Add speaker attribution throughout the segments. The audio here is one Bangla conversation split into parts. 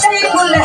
Speaker 1: সেই বলে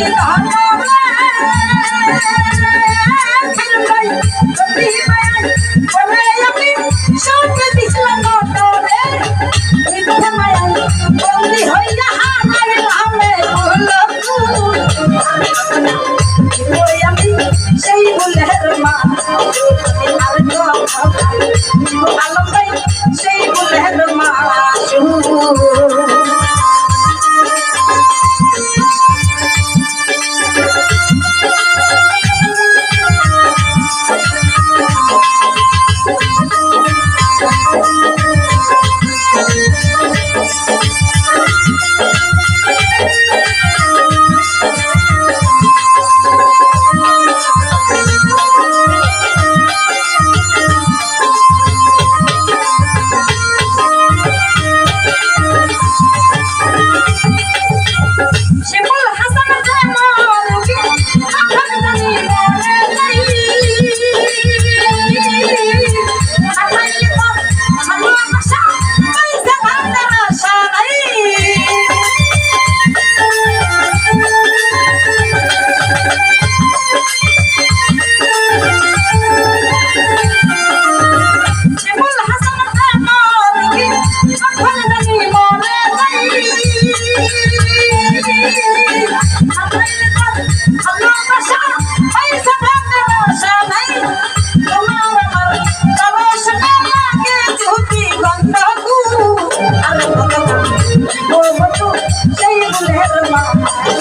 Speaker 1: Iya.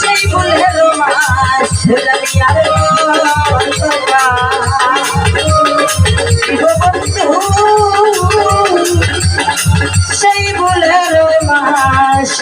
Speaker 1: সেই ফুলের মাস। ফুলাইয়ার সেই ফুলের মাস।